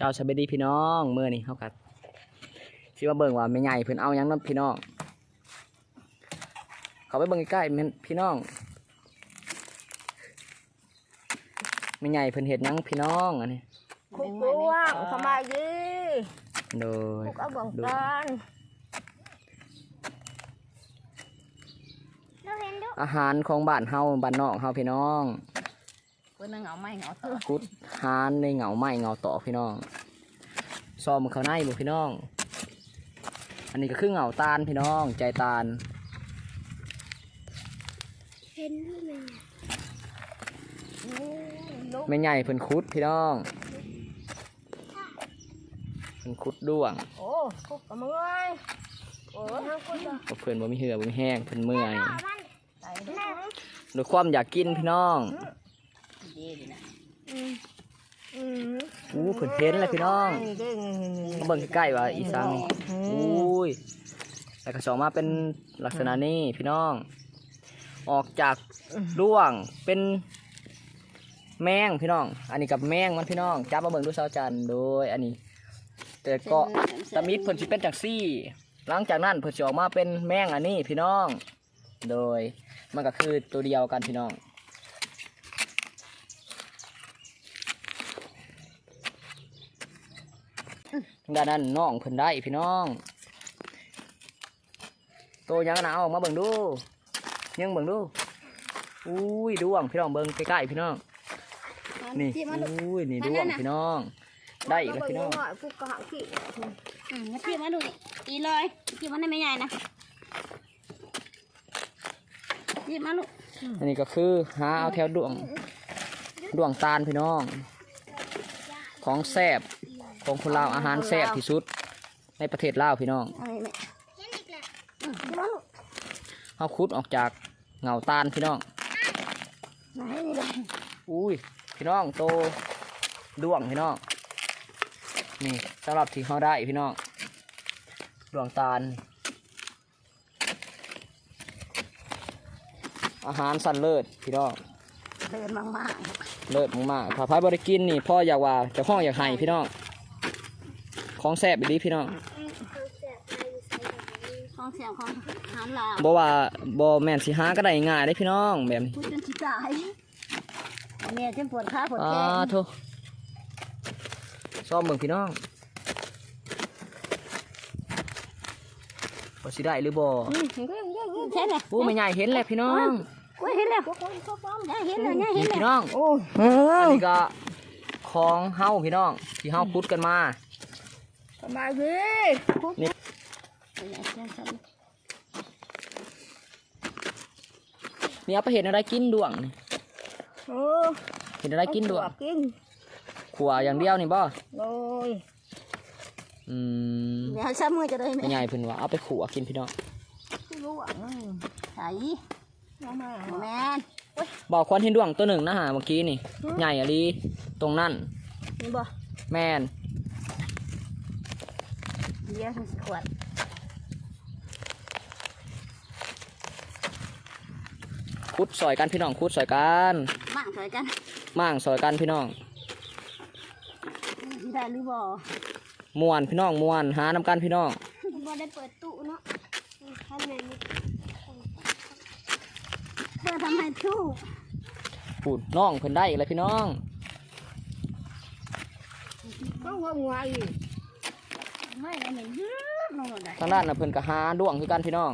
เจ้าสบายดีพี่น้องเมื่อนี้เขากัดสิว่าเบิ่งว่าไม่ใหญ่เพิ่นเอาหยังนํพี่น้องเขาไปเบิ่งใกล้ๆแม่นพี่น้องไม่ใหญ่เพิ่นเฮ็ดหยังพี่น้องอันนี้คุกล่วงสบายดีโดยคุกเอาเบิ่งดูกันอาหารของบ้านเฮาบ้านนอกเฮาพี่น้องเพิ่นเหงาไม่เหงาเถอะกุดหานในเหงาไม้เหงาต่อพี่น้องซอมเขาในบ่พี่น้อง อันนี้ก็คือเหงาตาลพี่น้อง ใจตาลลูกไม่ใหญ่เพิ่นคุดพี่น้องเพิ่นคุดด้วงโอ้คุกกับเมื่อยโอ้ยคุกจ้ะบ่เพิ่นบ่มีเหือบ่มีแห้งเพิ่นเมื่อย ใส่ด้วยด้วยความอยากกินพี่น้อง ดีดีนะอืมอืมอู้เพิ่นเห็นแล้วพี่น้องนี่เด้งนี่นี่นี่มาเบิ่งใกล้ๆว่าอีสังนี่อุ้ยแล้วก็สองมาเป็นลักษณะนี้พี่น้อง ออกจากด้วงเป็นแมงพี่น้อง อันนี้กับแมงมันพี่น้องจับมาเบิ่งดูสาวจันทร์โดยอันนี้ แต่ก็ตะมิดเพิ่นสิเป็นจังซี่ หลังจากนั้นเพิ่นสิออกมาเป็นแมงอันนี้พี่น้อง โดยมันก็คือตัวเดียวกันพี่น้องทาง ด้านนั้นน้องเพิ่นได้พี่น้องตัวยังนะเอาออกมาเบิ่งดูยังเบิ่งดูอุ้ยดวงพี่น้องเบิ่งใกล้ๆพี่น้องนี่จิ้มมาลูกอุ้ยนี่ดวงพี่น้อง ได้อีกแล้วพี่น้องเบิ่หยคุกกะหาขี้อืมมาจิ้มมาดูนี่อีเลยจิ้มมันได้ไม่ใหญ่นะจิ้มมาลูกอันนี้ก็คือหาเอาแถวดวงดวงตาลพี่น้อง ของแซบ ของคนลาวอาหารแซบที่สุด ในประเทศลาวพี่น้องเอะไรเนี่ยอืมจิ้มมาลูกเขาคุดออกจากเหงาตาลพี่น้องไหนนี่เลยอุ้ยพี่น้องโตดวงพี่น้องนี่สำหรับที่เขาได้พี่น้องดวงตาล อาหารสันเลิศพี่น้องเดินมากเลิศมากๆถ้าพายบริกินนี่พ่ออยากว่าเจะห้องอยากให้พี่น้อง ของแซ่บอีดีพี่น้องๆของเสียงของอาหารลาวบ่ว่าบ่แม่นสิหาก็ได้ง่ายได้พี่น้องแบบนี้พูดจนชิตายอันนี้จิ้มปวดขาปวดอ่าแขนโทซ่อมเบิ่งพี่น้องบ่สิได้หรือบ่อืมใช่ไหมโอ้ไม่ใหญ่เห็นแล้วพี่น้องกูเห็นแล้วยายเห็นแล้วยายเห็นี่นแล้วพี่น้องโอ้ย อันนี้ก็ของเฮาพี่น้องที่เฮาคุดกันมาส บายดีนี่เอาไปเห็นอะไรกินด่วงนี่โอ้เห็นอะไรกินด่วงกินขัวอย่างเดียวนี่บ่โอ้ยอืมเดี๋ยวซ้ำมือจะได้ไหมไม่ใหญ่เพิ่นว่าเอาไปขัวกินพี่น้องรู้อะใส่มามาแมนบอกควันเห็นด่วงตัวหนึ่งนะฮะเมื่อกี้นี่ใหญ่อะลีตรงนั่นนี่บ่แม่น เยวมันสิขวดคุดซอยกันพี่น้องคุดซอยกันมั่งใส่กันมั่างซอยกันพี่น้องที่ได้หรือบ่มวนพี่น้องมวนหาน้ำกันพี่น้องบ่ได้เปิดตู้เนาะทำไมเธอทำไมตู้พูดน้องเพิ่นได้อีกแล้วพี่น้อง ก็งงไง ไม่อันนี้ยืดลงเลยทางด้านน่ะเพิ่นก็หาด่วงคือกันพี่น้อง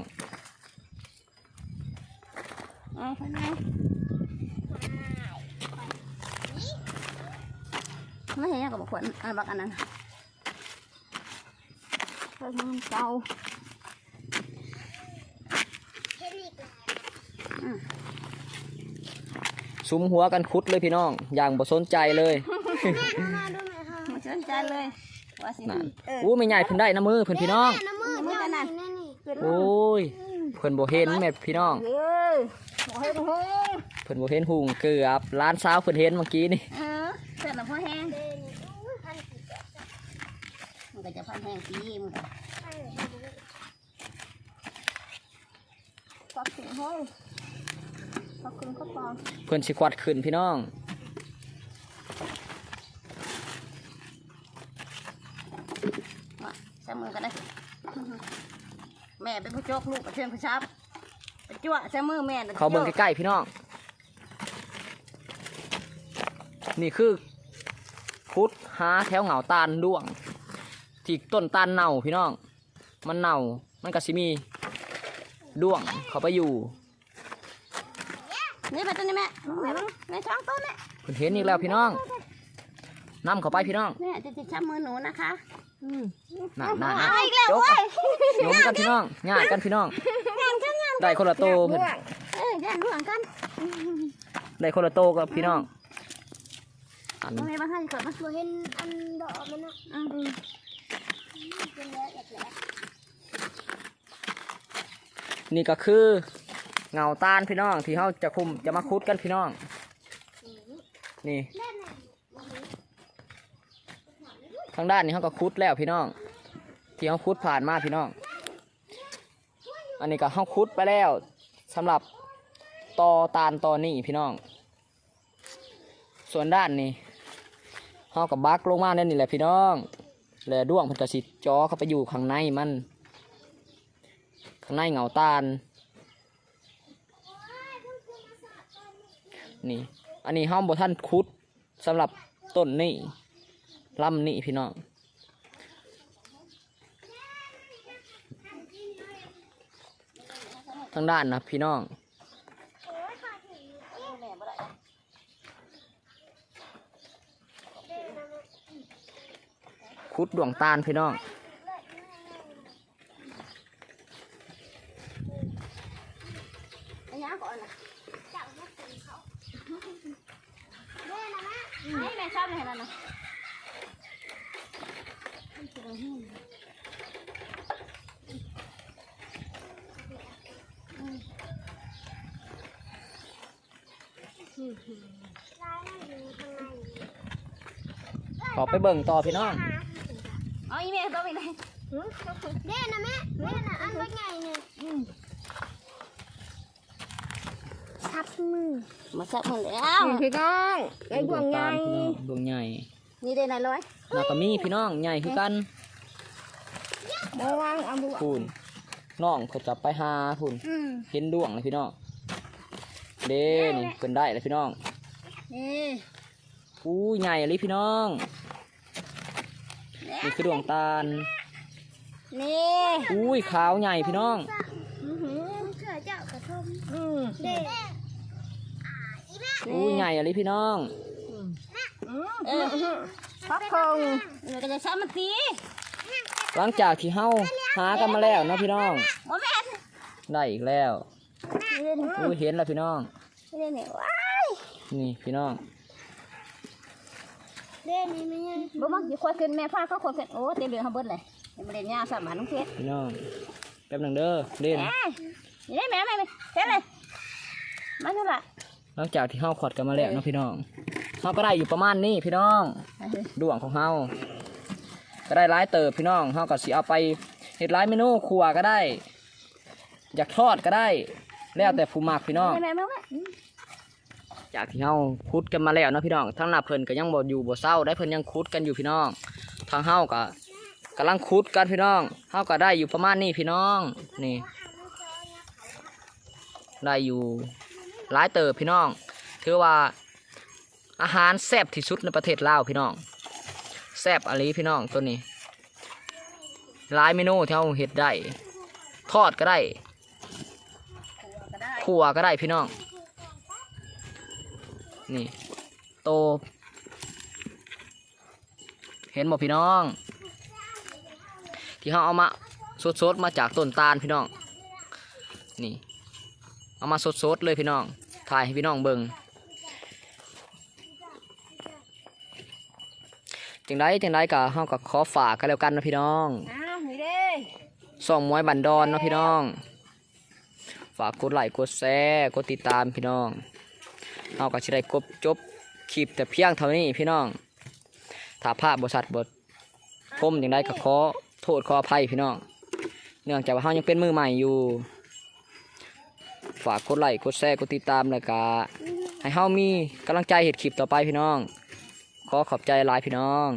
เอาไปไหนไม่เห็นยังกับขวดอันบักอันนั้นเพิ่มเตาซุ้มหัวกันคุดเลยพี่น้อง อย่างบ่สนใจเลย ไม่สนใจเลย ว่าสินั่นอู้ไม่ใหญ่เพิ่นได้น้ำมือเพิ่นพี่น้องมือมือกันนั่นโอ้ยเพิ่นบ่เห็นแม่พี่น้องเอ้ยบ่ให้บ่ให้เพิ่นบ่เห็นหุงเกือบร้านสาวเพิ่นเห็นเมื่อกี้นี่เออเสร็จแล้วพอแห้งมันก็จะพันแห้งปีมันก็ปักถึงห้องปักถึงกระเป๋าเพิ่นสิควัดขึ้นพี่น้อง ว่า ใช้มือกันได้แม่เป็นผู้โจกลูกกับเพื่อนผู้ชับไปจั่วใช้มือแม่น่ะเขาเบิ่งใกล้ๆพี่น้อง นี่คือคุดหาแถวเหงาตาลด้วง ที่ต้นตาลเน่าพี่น้อง มันเน่า มันก็สิมีด้วงเขาไปอยู่ นี่ไปตัวนี้แม่แม่แม่ช่องต้นแม่เพิ่นเห็นอีกแล้วพี่น้องนำเข้าไปพี่น้องแม่จะติดช้ำมือหนูนะคะ อืมน่าน่าเอาอีกแล้วจกเว้ยโยมกันพี่น้องง่ายกันพี่น้องได้คนละโตเพิ่นเอ้ยย่านร่วงกันได้คนละโตกับพี่น้องอันทำไมบ้างให้ก่อนมาบ่เห็นอันดอกมันนะอืมเป็นแล้วแหละนี่ก็คือเงาตาลพี่น้องที่เขาจะคุมจะมาคุดกันพี่น้อง นี่ ทางด้านนี้เขาก็คุดแล้วพี่น้องที่เขาคุดผ่านมาพี่น้อง อันนี้ก็เขาคุดไปแล้วสำหรับตอตาลตอนี้พี่น้อง ส่วนด้านนี้เขากับบักลงมาเนี่ยนี่แหละพี่น้องแล้วด้วงมันจะสิจอเข้าไปอยู่ข้างในมันข้างในเงาตาลนี่ อันนี้ห้องบท่านคุดสำหรับต้นนี่ ลำนี่พี่น้องทางด้านนะพี่น้องคุดดวงตาลพี่น้องไม่ชอบเลยนะนะ ลายมันอยู่ ข้างในขอไปเบิ่งต่อพี่น้องเอาอีเมลตัวไปไหนเด้นะแม่เด้นะอันว่าไงเนี่ยทับมือมาสับมือแล้วพี่น้องไอ้ดวงใหญ่พี่น้องดวงใหญ่ นี่ได้ไหนร้อยแล้วก็มีพี่น้องใหญ่คือกันมาวางเอาบุพูนน้องเขาจับไปหาพูนอืมเห็นดวงเลยพี่น้องเด้นี่เป็นได้เลยพี่น้องนี่อู้ใหญ่เลยพี่น้องนี่คือดวงตาลนี่อุ้ยขาวใหญ่พี่น้องอือหือเสือเจ้ากระทมอืมเด้อู้ใหญ่เลยพี่น้องเออ พักคงเดี๋ยวก็จะช้ำมันตีหลังจากที่เฮาหากันมาแล้วเนาะพี่น้องบ่แม่นได้อีกแล้วอู้เห็นแล้วพี่น้องนี่ได้เนี่ยว้ายนี่พี่น้องเด้นี่ไม่ยังบ่มักอยู่ควายขึ้นแม่พาเขาควายขึ้นโอ้เต็มเดือนเขาเบิดเลยยังไม่เล่นยาสามานน้องเพชรพี่น้องแป๊บหนึงเด้อเด่นแม่นี่ได้แม่แม่เพชรเลยมาเท่าไหร่หลังจากที่เฮาขอดกันมาแล้วเนาะพี่น้อง เฮาก็ได้อยู่ประมาณนี้พี่น้องดวงของเฮาก็ได้ร้ายเติบพี่น้องเฮาก็สิเอาไปเฮ็ดร้ายเมนูครัวก็ได้ อยากทอดก็ได้ แล้วแต่ผู้มักพี่น้องจากที่เฮาคุดกันมาแล้วนะพี่น้องทั้งหน้าเพิ่นก็ยังบ่อยู่บ่เศร้าได้เพิ่นยังคุดกันอยู่พี่น้องทางเฮาก็กำลังคุดกันพี่น้องเฮาก็ได้อยู่ประมาณนี้พี่น้องนี่ได้อยู่หลายเติบพี่น้อง ถือว่า อาหารแซ่บที่สุดในประเทศลาวพี่น้องแซ่บอะไรพี่น้องตัวนี้หลายเมนูที่เราเฮ็ดได้ทอดก็ได้ก็ได้ขั่วก็ได้พี่น้อง นี่โต เห็นบ่พี่น้อง ที่เขาเอามาสดๆมาจากต้นตาลพี่น้อง นี่ เอามาสดๆเลยพี่น้อง ถ่ายให้พี่น้องเบิง จังไดจังไดก็เฮาก็ขอฝากกันแล้วกันนะพี่น้องอ้าวนี่เด้ส่องมวยบันดอนเนาะพี่น้อง ฝากกดไลค์กดแชร์กดติดตามพี่น้องเฮาก็สิได้กบจบคลิปแต่เพียงเท่านี้พี่น้อง ถ้าภาพบริษัทบทคมจังไดก็ขอโทษขออภัยพี่น้อง เนื่องจากว่าเฮายังเป็นมือใหม่อยู่ ฝากกดไลค์กดแชร์กดติดตามแล้วก็ให้เฮามีกำลังใจเห็ดคลิปต่อไปพี่น้อง ขอขอบใจหลายพี่น้อง